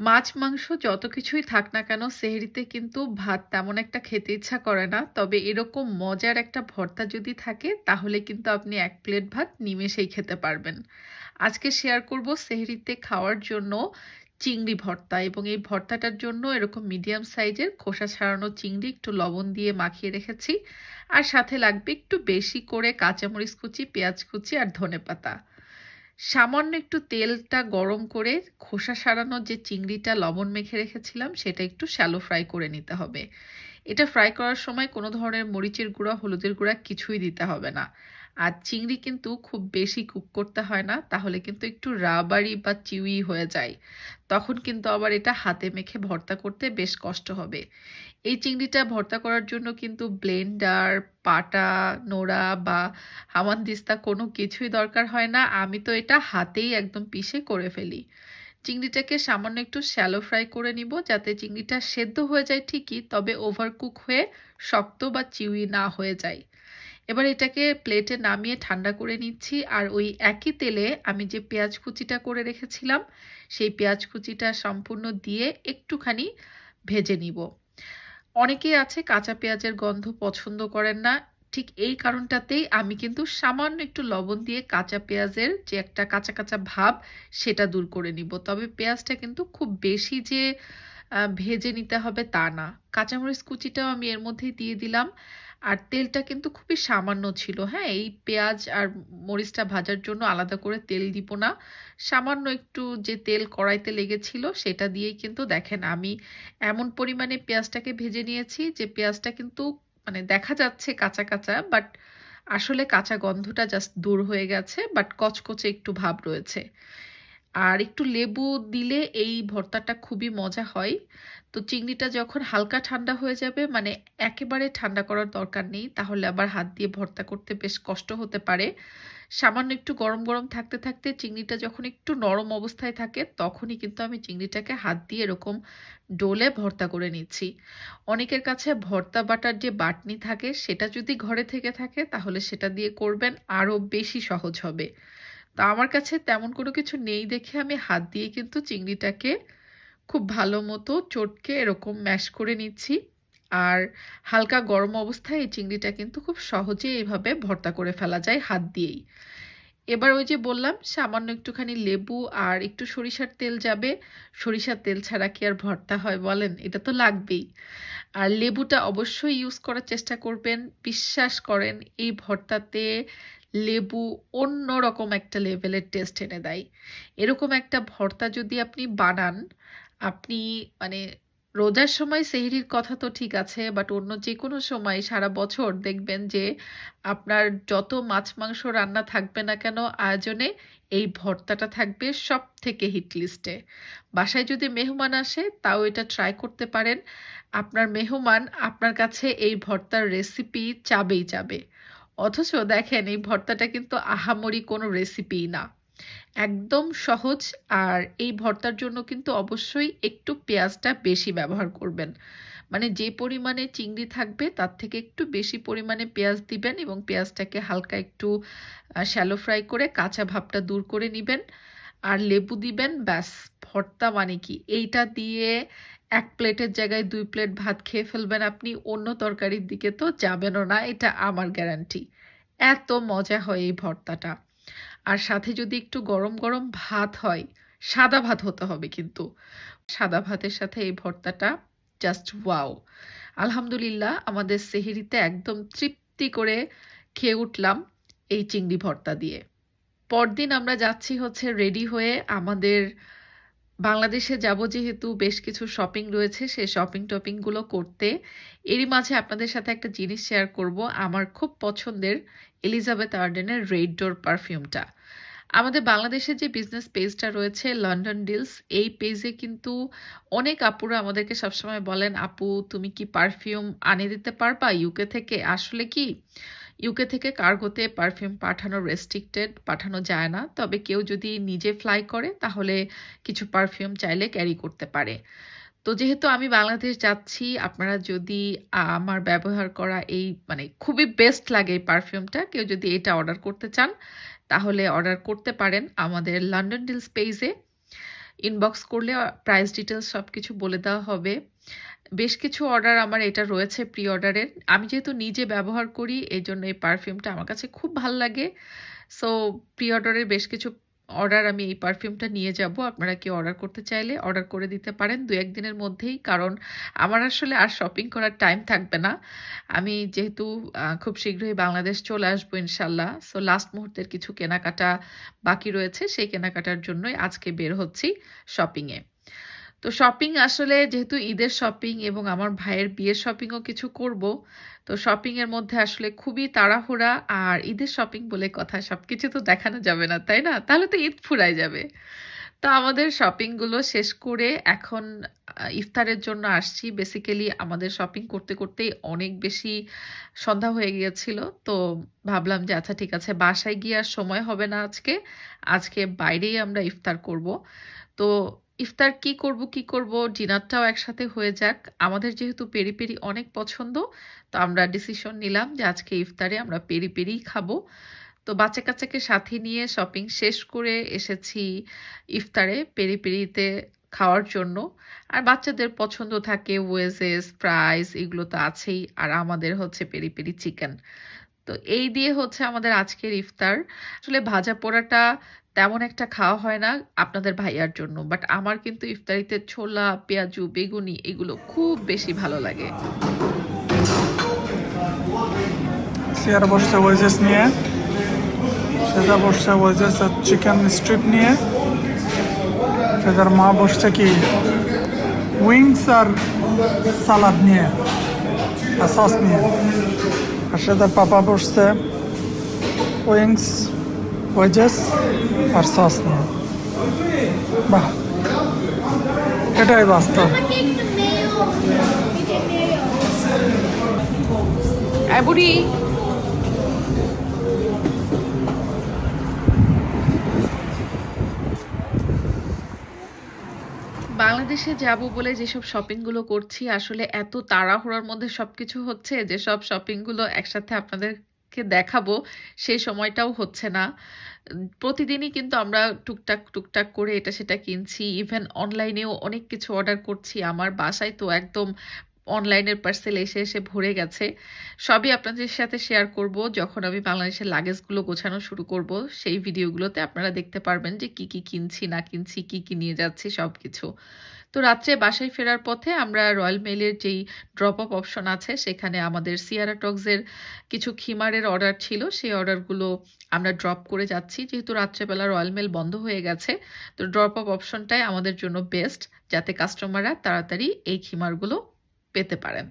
মাছ, মাংস যত কিছুই থাক না কেন সেহরিতে কিন্তু ভাত তেমন একটা খেতে ইচ্ছা করে না। তবে এরকম মজার একটা ভর্তা যদি থাকে তাহলে কিন্তু আপনি এক প্লেট ভাত নিমেষেই খেতে পারবেন। আজকে শেয়ার করব সেহরিতে খাওয়ার জন্য চিংড়ি ভর্তা এবং এই ভর্তাটার জন্য এরকম মিডিয়াম সাইজের খোসা ছাড়ানো চিংড়ি একটু লবণ দিয়ে মাখিয়ে রেখেছি। আর সাথে লাগবে একটু বেশি করে কাঁচামরিচ কুচি, পেঁয়াজ কুচি আর ধনেপাতা। সামান্য একটু তেলটা গরম করে খোসা সারানো যে চিংড়িটা লবণ মেখে রেখেছিলাম, সেটা একটু শ্যালো ফ্রাই করে নিতে হবে। এটা ফ্রাই করার সময় কোনো ধরনের মরিচের গুঁড়া, হলুদের গুঁড়া কিছুই দিতে হবে না। আর চিংড়ি কিন্তু খুব বেশি কুক করতে হয় না, তাহলে কিন্তু একটু রাবারি বা চিউই হয়ে যায়। তখন কিন্তু আবার এটা হাতে মেখে ভর্তা করতে বেশ কষ্ট হবে। এই চিংড়িটা ভর্তা করার জন্য কিন্তু ব্লেন্ডার, পাটা, নোড়া বা হামানদিস্তা কোনো কিছুই দরকার হয় না। আমি তো এটা হাতেই একদম পিষে করে ফেলি। চিংড়িটাকে সামান্য একটু শ্যালো ফ্রাই করে নিব যাতে চিংড়িটা সেদ্ধ হয়ে যায় ঠিকই, তবে ওভারকুক হয়ে শক্ত বা চিউই না হয়ে যায়। এবার এটাকে প্লেটে নামিয়ে ঠান্ডা করে নিচ্ছি আর ওই একই তেলে আমি যে পেঁয়াজ কুচিটা করে রেখেছিলাম, সেই পেঁয়াজ কুচিটা সম্পূর্ণ দিয়ে একটুখানি ভেজে নিব। অনেকেই আছে কাঁচা পেঁয়াজের গন্ধ পছন্দ করেন না। ঠিক এই কারণটাতেই আমি কিন্তু সামান্য একটু লবণ দিয়ে কাঁচা পেঁয়াজের যে একটা কাঁচা কাঁচা ভাব, সেটা দূর করে নিব। তবে পেঁয়াজটা কিন্তু খুব বেশি যে ভেজে নিতে হবে তা না। কাঁচামরিচ কুচিটাও আমি এর মধ্যেই দিয়ে দিলাম। আর তেলটা কিন্তু খুবই সামান্য ছিল হ্যাঁ? এই পেঁয়াজ আর মরিচটা ভাজার জন্য আলাদা করে তেল দিব না। সামান্য একটু যে তেল কড়াইতে লেগেছিল সেটা দিয়েই কিন্তু দেখেন আমি এমন পরিমাণে পেঁয়াজটাকে ভেজে নিয়েছি যে পেঁয়াজটা কিন্তু মানে দেখা যাচ্ছে কাঁচা কাঁচা, বাট আসলে কাঁচা গন্ধটা জাস্ট দূর হয়ে গেছে, বাট কচকচে একটু ভাব রয়েছে। আর একটু লেবু দিলে এই ভর্তাটা খুবই মজা হয়। তো চিংড়িটা যখন হালকা ঠান্ডা হয়ে যাবে মানে একেবারে ঠান্ডা করার দরকার নেই, তাহলে আবার হাত দিয়ে ভর্তা করতে বেশ কষ্ট হতে পারে। সামান্য একটু গরম গরম থাকতে থাকতে চিংড়িটা যখন একটু নরম অবস্থায় থাকে, তখনই কিন্তু আমি চিংড়িটাকে হাত দিয়ে এরকম ডোলে ভর্তা করে নিচ্ছি। অনেকের কাছে ভর্তা বাটার যে বাটনি থাকে, সেটা যদি ঘরে থেকে থাকে, তাহলে সেটা দিয়ে করবেন, আরও বেশি সহজ হবে। তা আমার কাছে তেমন কোনো কিছু নেই দেখে আমি হাত দিয়ে কিন্তু চিংড়িটাকে খুব ভালো মতো চটকে এরকম ম্যাশ করে নিচ্ছি। আর হালকা গরম অবস্থায় এই চিংড়িটা কিন্তু খুব সহজেই এইভাবে ভর্তা করে ফেলা যায় হাত দিয়েই। এবার ওই যে বললাম, সামান্য একটুখানি লেবু আর একটু সরিষার তেল যাবে। সরিষার তেল ছাড়া কি আর ভর্তা হয় বলেন? এটা তো লাগবেই। আর লেবুটা অবশ্যই ইউজ করার চেষ্টা করবেন। বিশ্বাস করেন, এই ভর্তাতে লেবু অন্য রকম একটা লেভেলের টেস্ট এনে দেয়। এরকম একটা ভর্তা যদি আপনি বানান, আপনি মানে রোজার সময় সেহরির কথা তো ঠিক আছে বাট অন্য যে কোনো সময় সারা বছর দেখবেন যে আপনার যত মাছ, মাংস রান্না থাকবে না কেন আয়োজনে এই ভর্তাটা থাকবে সব থেকে হিট লিস্টে বাসায় যদি মেহমান আসে, তাও এটা ট্রাই করতে পারেন। আপনার মেহমান আপনার কাছে এই ভর্তার রেসিপি চাবেই চাবে। অথচ দেখেন, এই ভর্তাটা কিন্তু আহামরি কোনো রেসিপিই না। একদম সহজ আর এই ভর্তার জন্য কিন্তু অবশ্যই একটু পেঁয়াজটা বেশি ব্যবহার করবেন। মানে যে পরিমাণে চিংড়ি থাকবে, তার থেকে একটু বেশি পরিমাণে পেঁয়াজ দিবেন এবং পেঁয়াজটাকে হালকা একটু শ্যালো ফ্রাই করে কাঁচা ভাবটা দূর করে নেবেন। আর লেবু দিবেন, ব্যাস। ভর্তা মানে কি? এইটা দিয়ে এক প্লেটের জায়গায় দুই প্লেট ভাত খেয়ে ফেলবেন আপনি, অন্য তরকারির দিকে তো যাবেনও না, এটা আমার গ্যারান্টি। এত মজা হয় এই ভর্তাটা। আর সাথে যদি একটু গরম গরম ভাত হয়, সাদা ভাত হতে হবে কিন্তু। সাদা ভাতের সাথে এই ভর্তাটা জাস্ট ওয়াও আলহামদুলিল্লাহ আমাদের সেহেরিতে একদম তৃপ্তি করে খেয়ে উঠলাম এই চিংড়ি ভর্তা দিয়ে। পরদিন আমরা যাচ্ছি হচ্ছে রেডি হয়ে আমাদের বাংলাদেশে যাব যেহেতু বেশ কিছু শপিং রয়েছে সেই শপিং টপিংগুলো করতে। এরই মাঝে আপনাদের সাথে একটা জিনিস শেয়ার করব, আমার খুব পছন্দের এলিজাবেথ আর্ডেনের রেড ডোর পারফিউমটা আমাদের বাংলাদেশের যে বিজনেস পেজটা রয়েছে লন্ডন ডিলস এই পেজে কিন্তু অনেক আপুরা আমাদেরকে সবসময় বলেন, আপু, তুমি কি পারফিউম আনে দিতে পারবা? ইউকে থেকে? আসলে কি? ইউকে থেকে কার্গোতে পারফিউম পাঠানো রেস্ট্রিক্টেড পাঠানো যায় না। তবে কেউ যদি নিজে ফ্লাই করে, তাহলে কিছু পারফিউম চাইলে ক্যারি করতে পারে। তো যেহেতু আমি বাংলাদেশ যাচ্ছি, আপনারা যদি আমার ব্যবহার করা এই মানে খুবই বেস্ট লাগে এই পারফিউমটা কেউ যদি এটা অর্ডার করতে চান, তাহলে অর্ডার করতে পারেন আমাদের লন্ডন ডিলস পেজে ইনবক্স করলে প্রাইস ডিটেলস সব কিছু বলে দেওয়া হবে। বেশ কিছু অর্ডার আমার এটা রয়েছে প্রি অর্ডারের। আমি যেহেতু নিজে ব্যবহার করি, এই জন্য এই পারফিউমটা আমার কাছে খুব ভালো লাগে। সো প্রি অর্ডারের বেশ কিছু অর্ডার আমি এই পারফিউমটা নিয়ে যাব। আপনারা কি অর্ডার করতে চাইলে অর্ডার করে দিতে পারেন ২-১ দিনের মধ্যেই। কারণ আমার আসলে আর শপিং করার টাইম থাকবে না। আমি যেহেতু খুব শীঘ্রই বাংলাদেশ চলে আসব ইনশাল্লাহ সো লাস্ট মুহূর্তের কিছু কেনাকাটা বাকি রয়েছে। সেই কেনাকাটার জন্যই আজকে বের হচ্ছি শপিংয়ে। তো শপিং আসলে যেহেতু ঈদের শপিং এবং আমার ভাইয়ের বিয়ের শপিংও কিছু করব। তো শপিং এর মধ্যে আসলে খুবই তাড়াহুড়া আর ঈদের শপিং বলে কথা সবকিছু তো দেখানো যাবে না, তাই না? তাহলে তো ঈদ ফুরায় যাবে। তো আমাদের শপিংগুলো শেষ করে এখন ইফতারের জন্য আসছি। বেসিক্যালি আমাদের শপিং করতে, করতেই অনেক বেশি সন্ধ্যা হয়ে গিয়েছিল। তো ভাবলাম যে আচ্ছা ঠিক আছে বাসায় গিয়ে আর সময় হবে না আজকে। আজকে বাইরেই আমরা ইফতার করব। তো ইফতার কি করব, কি করব ডিনারটাও একসাথে হয়ে যাক। আমাদের যেহেতু পেরি, পেরি অনেক পছন্দ তো আমরা ডিসিশন নিলাম যে আজকে ইফতারে আমরা পেরি, পেরিই খাব। তো বাচ্চা-কাচ্চাকে সাথে নিয়ে শপিং শেষ করে এসেছি ইফতারে পেরি, পেরিতে খাওয়ার জন্য। আর বাচ্চাদের পছন্দ থাকে ওয়েজেস, ফ্রাইস এগুলো তো আছেই। আর আমাদের হচ্ছে পেরি, পেরি চিকেন। তো এই দিয়ে হচ্ছে আমাদের আজকের ইফতার। আসলে ভাজা পোড়াটা তেমন একটা খাওয়া হয় না আপনাদের ভাইয়ার জন্য। বাট আমার কিন্তু ইফতারিতে ছোলা, পেঁয়াজু, বেগুনি এগুলো খুব বেশি ভালো লাগে। নিয়ে আর চিকেন স্ট্রিপ নিয়ে মা বসছে কি উইংস আর নিয়ে আর সস নিয়ে আর সেজার পাপা বসছে উইংস ওয়েজেস আর সস নিয়ে বাহ। এটাই বাস্তব। বাংলাদেশে যাব বলে যেসব শপিংগুলো করছি, আসলে এত তাড়াহুড়োর মধ্যে সবকিছু হচ্ছে যে সব শপিংগুলো একসাথে আপনাদেরকে দেখাবো সেই সময়টাও হচ্ছে না। প্রতিদিনই কিন্তু আমরা টুকটাক, টুকটাক করে এটা সেটা কিনছি। ইভেন অনলাইনেও অনেক কিছু অর্ডার করছি। আমার বাসায় তো একদম অনলাইনের পার্সেল এসে, এসে ভরে গেছে। সবই আপনাদের সাথে শেয়ার করব যখন আমি বাংলাদেশের লাগেজগুলো গোছানো শুরু করব। সেই ভিডিওগুলোতে আপনারা দেখতে পারবেন যে কি, কি কিনছি না কিনছি, কি, কি নিয়ে যাচ্ছি সবকিছু। তো রাত্রে বাসায় ফেরার পথে আমরা রয়্যাল মেলের যেই ড্রপ অফ অপশন আছে, সেখানে আমাদের সিয়ারা টক্সের কিছু খিমারের অর্ডার ছিল। সেই অর্ডারগুলো আমরা ড্রপ করে যাচ্ছি। যেহেতু রাত্রেবেলা রয়্যাল মেল বন্ধ হয়ে গেছে। তো ড্রপ অফ অপশনটাই আমাদের জন্য বেস্ট যাতে কাস্টমাররা তাড়াতাড়ি এই খিমারগুলো পেতে পারেন।